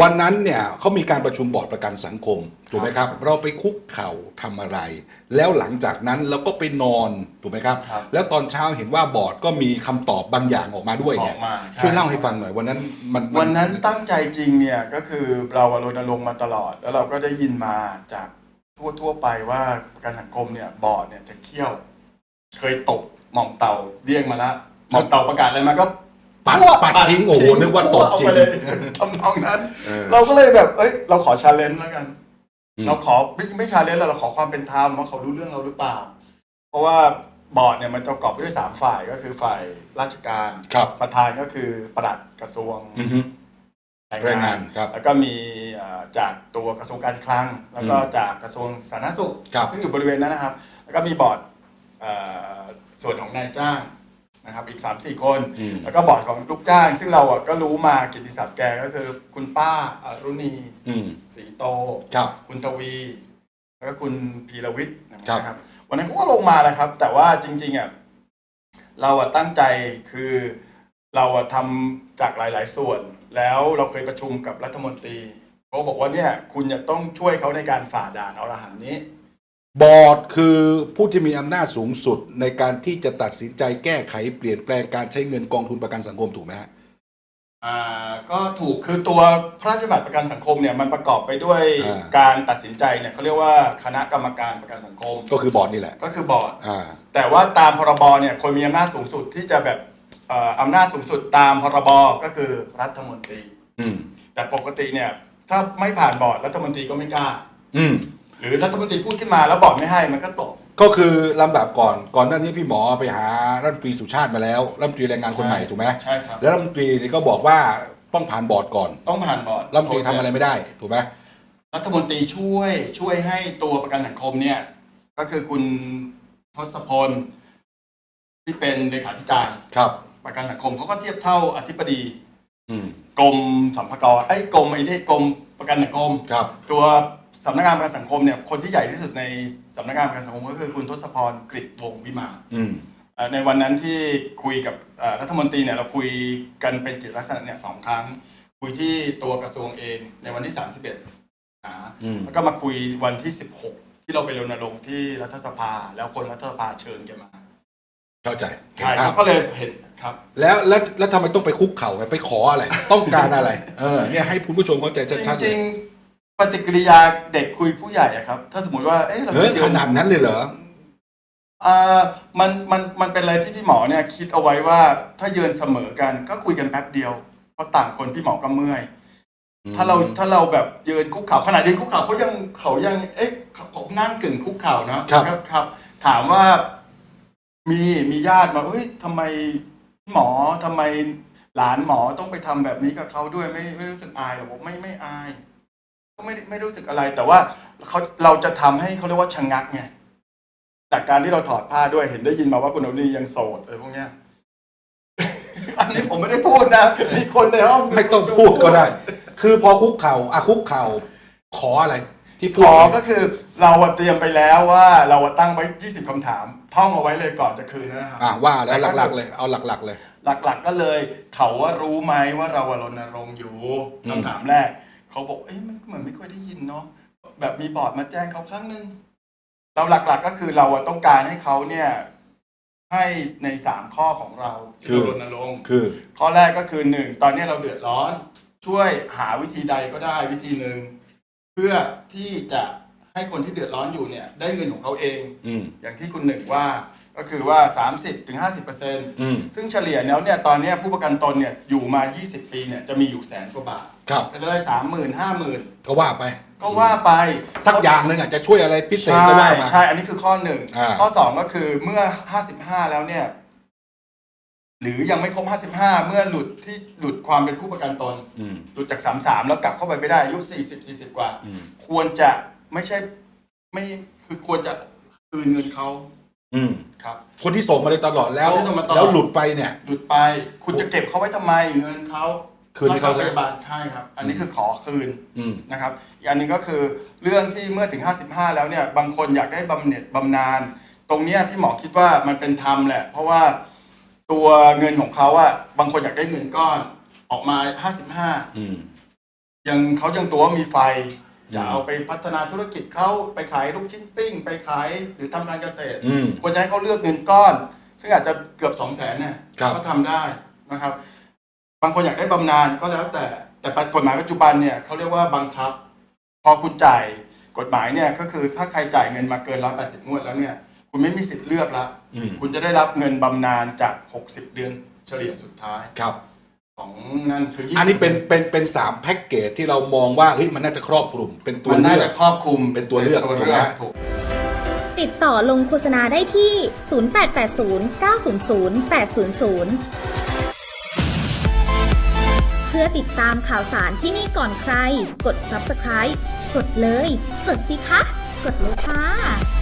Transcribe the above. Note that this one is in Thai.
วันนั้นเนี่ยเขามีการประชุมบอร์ดประกันสังคมถูกไหมครับ เราไปคุกเข่าทำอะไร แล้วหลังจากนั้นเราก็ไปนอนถูกไหมครับครับแล้วตอนเช้าเห็นว่าบอร์ดก็มีคำตอบบางอย่างออกมาด้วยเนี่ยออกมาใช่ช่วยเล่าให้ฟังหน่อยวันนั้นมันมัวันนั้นตั้งใจจริงเนี่ยก็คือเราอะรณรงค์มาตลอด แล้วเราก็ได้ยินมาจากทั่วทั่วๆไปว่าประกันสังคมเนี่ยบอร์ดเนี่ยจะเคี่ยว เคยตกหม่อมเต่าเรียกมาแล้วหม่อมเต่าประกาศอะไรมาก็ ปัดทั่วปัดทิ้งโอ้โหนึกว่าตกเอาจริไปงเลยทำนองนั้นเออเราก็เลยแบบเอ้ย เราขอชาเลนจ์แล้วกันอืมเราขอไม่ไม่ชาเลนจ์เราเราขอความเป็นธรรมว่าเขารู้เรื่องเราหรือเปล่า เพราะว่าบอร์ดเนี่ยมันจะประกอบไปด้วยสามฝ่ายก็คือฝ่ายราชการครับประธานก็คือปลัดกระทรวงอือฮึแรงงานครับแล้วก็มีเอ่อจากตัวกระทรวงการคลัง แล้วก็อืมจากกระทรวงสาธารณสุขครับซึ่งอยู่บริเวณนั้นนะครับ แล้วก็มีบอร์ดเอ่อส่วนของนายจ้าง นะครับอีก 3 4 คน อืม แล้วก็บอร์ดของลูกจ้าง ซึ่งเราอะก็รู้มากิตติศัพท์แกก็คือ คุณป้าอรุณีอืม สีโต ครับ คุณทวี แล้วก็คุณพีรวิทย์ครับ นะครับ วันนั้นเขาก็ลงมานะครับ แต่ว่าจริงๆอะเราอะตั้งใจคือเราอะทำจากหลาย ๆ ส่วน แล้วเราเคยประชุมกับรัฐมนตรีเขาบอกว่าเนี่ย คุณจะต้องช่วยเขาในการฝ่าด่านอรหันต์นี้ บอร์ดคือผู้ที่มีอำนาจสูงสุดในการที่จะตัดสินใจแก้ไขเปลี่ยนแปลงการใช้เงินกองทุนประกันสังคมถูกไหมฮะ อ่าก็ถูกคือตัวพระราชบัญญัติประกันสังคมเนี่ยมันประกอบไปด้วยอ่า การตัดสินใจเนี่ยเขาเรียกว่าคณะกรรมการประกันสังคม ก็คือบอร์ดนี่แหละ ก็คือบอร์ด อ่า แต่ว่าตามพรบเนี่ยคนมีอำนาจสูงสุดที่จะแบบเอ่ออำนาจสูงสุดตามพรบก็คือรัฐมนตรี อืม แต่ปกติเนี่ยถ้าไม่ผ่านบอร์ดรัฐมนตรีก็ไม่กล้า อืม หรือรัฐมนตรีพูดขึ้นมาแล้วบอร์ดไม่ให้มันก็ตก ก็คือลำดับก่อนก่อนหน้านี้พี่หมอไปหารัฐมนตรีสุชาติมาแล้วรัฐมนตรีแรงงานคนใหม่ถูกไหมใช่ครับ แล้วรัฐมนตรีนี่ก็บอกว่าต้องผ่านบอร์ดก่อนต้องผ่านบอร์ดรัฐมนตรีทำอะไรไม่ได้ถูกไหมรัฐมนตรีช่วยช่วยให้ตัวประกันสังคมเนี่ย ก็คือคุณทศพล ที่เป็นเลขาธิการครับ ประกันสังคมเขาก็เทียบเท่าอธิบดีอืมกรมสัมภากระไอ้ยกรมไอ้นี่กรมประกันสังคมครับ ตัว สำนักงานประกันสังคมเนี่ยคนที่ใหญ่ที่สุดในสำนักงานประกันสังคมก็คือคุณทศพรกฤษวงศ์วิมานอืม เอ่อในวันนั้นที่คุยกับเอ่อรัฐมนตรีเนี่ยเราคุยกันเป็นกิจลักษณะเนี่ยสองครั้ง คุยที่ตัวกระทรวงเองในวันที่ 31หาอืม แล้วก็มาคุยวันที่ 16 ที่เราไปรณรงค์ที่รัฐสภา แล้วคนรัฐสภาเชิญแกมาเข้าใจเห็นใช่ภาเขาพก็เลยเห็นครับ แล้วแล้วแล้วทำไมต้องไปคุกเข่าไงไปขออะไร ต้องการอะไร เออเนี่ยให้คุณผู้ชมเข้าใจจชัดๆเลริย งๆ ปฏิกิริยาเด็กคุยผู้ใหญ่อะครับ ถ้าสมมติว่าเอ๊ะเราเฮ้ยจะขนาดนั้นเลยเหรออ่ามันมันมันเป็นอะไรที่พี่หมอเนี่ยคิดเอาไว้ว่าถ้ายืนเสมอกันก็คุยกันแป๊บเดียวเพราะต่างคนพี่หมอก็เมื่อย ถ้าเราถ้าเราแบบยืนคุกเข่าขนาดยืนคุกเข่าเขายังเขายัง เอ๊ะเขาเขานั่งกึ่งคุกเข่านะครับครับ ถามว่ามีมีญาติมาเฮ้ยทำไมพี่หมอทำไมหลานหมอต้องไปทำแบบนี้กับเขาด้วยไม่ไม่รู้สึกอายหรอกบอกไม่ไม่อายก็ ไม่ไม่รู้สึกอะไรแต่ว่าเขาเราจะทำให้เขาเรียกว่าชะงักไงจากการที่เราถอดผ้าด้วยเห็นได้ยินมาว่าคุณอนุนียังโสดอะไรพวกเนี้ย อันนี้ผมไม่ได้พูดนะมีคนในห้องไม่ต้องพูดก็ได้ คือพอคุกเข่าอะคุกเข่าขออะไร ที่พูขดอก็คือเราอะเตรียมไปแล้วว่าเราอะตั้งไว้ 20คำถาม ท่องเอาไว้เลยก่อนจะคืนนะครับ อะว่าแล้วหลักๆ เลยเอาหลัก ๆ เลย หลักๆก็เลย เขาว่ารู้ไหมว่าเราอะรณรงค์อยู่อืมคำถามแรก เขาบอกเอ้ยมันเหมือนไม่ค่อยได้ยินเนาะแบบมีบอร์ดมาแจ้งเขาครั้งหนึ่งเราหลักๆก็คือเราอะต้องการให้เขาเนี่ยให้ในสามข้อของเราที่เรารณรงค์คือ ข้อแรกก็คือหนึ่งตอนนี้เราเดือดร้อน ช่วยหาวิธีใดก็ได้วิธีหนึ่งเพื่อที่จะให้คนที่เดือดร้อนอยู่เนี่ย ได้เงินของเขาเอง อืม อย่างที่คุณหนึ่งว่า ก็คือว่า 30-50%ถึง50%อืมซึ่งเฉลี่ยแล้วเนี่ยตอนเนี้ยผู้ประกันตนเนี่ยอยู่มา 20 ปีเนี่ยจะมีอยู่แสนกว่าบาทครับ ก็จะได้สามหมื่นห้าหมื่นก็ว่าไป ก็ว่าไป สักอย่างหนึ่งอาจจะช่วยอะไรพิเศษใช่ก็ว่ามา ใช่ อันนี้คือข้อหนึ่ง อ่า ข้อสองก็คือเมื่อ55แล้วเนี่ย หรือยังไม่ครบ55เมื่อหลุดที่หลุดความเป็นผู้ประกันตน อืม หลุดจาก33แล้วกลับเข้าไปไม่ได้อายุ40 40กว่า อืม ควรจะไม่ใช่ ไม่คือควรจะคืนเงินเขา อืม ครับ คนที่ส่งมาเลยตลอดแล้ว คนที่ส่งมาตลอด แล้วหลุดไปเนี่ย หลุดไปคุณจะเก็บเขาไว้ทำไมเงินเขาคืนให้เขารักษพยาบาลใช่ครับ อันนี้คือขอคืนอืม นะครับอีกอันหนึงก็คือเรื่องที่เมื่อถึง 55 แล้วเนี่ยบางคนอยากได้บำเหน็จบำนาญตรงเนี้ยพี่หมอคิดว่ามันเป็นธรรมแหละ เพราะว่าตัวเงินของเขาอะบางคนอยากได้เงินก้อนออกมา 55 อืม ยังเขายังตัวมีไฟ อย่าอืมเอาไปพัฒนาธุรกิจเขาไปขายลูกชิ้นปิ้ง ไปขายหรือทำการเกษตร อืม ควรจะให้เขาเลือกเงินก้อน ซึ่งอาจจะเกือบสองแสนเนี่ยครับ ก็ทำได้นะครับ บางคนอยากได้บำนาญก็แล้วแต่ แต่กฎหมายปัจจุบันเนี่ยเขาเรียกว่าบังคับ พอคุณจ่ายกฎหมายเนี่ยก็คือถ้าใครจ่ายเงินมาเกินร้อยแปดสิบงวดแล้วเนี่ย คุณไม่มีสิทธิ์เลือกละอืม คุณจะได้รับเงินบำนาญจาก 60 เดือนเฉลี่ยสุดท้ายครับ ของ นั่นคือ20อันนี้เป็นเป็นเป็นสามแพ็กเกจที่เรามองว่าเฮ้ยมันน่าจะครอบคลุม เป็นตัวมันเลืน่าอกจะครอบคลุมเป็นตัวเลือกป็นถูกไหม ถูก ติดต่อลงโฆษณาได้ที่ 0880 900 800 เพื่อติดตามข่าวสารที่นี่ก่อนใคร กด subscribe กดเลย กดสิคะ กดเลยค่ะ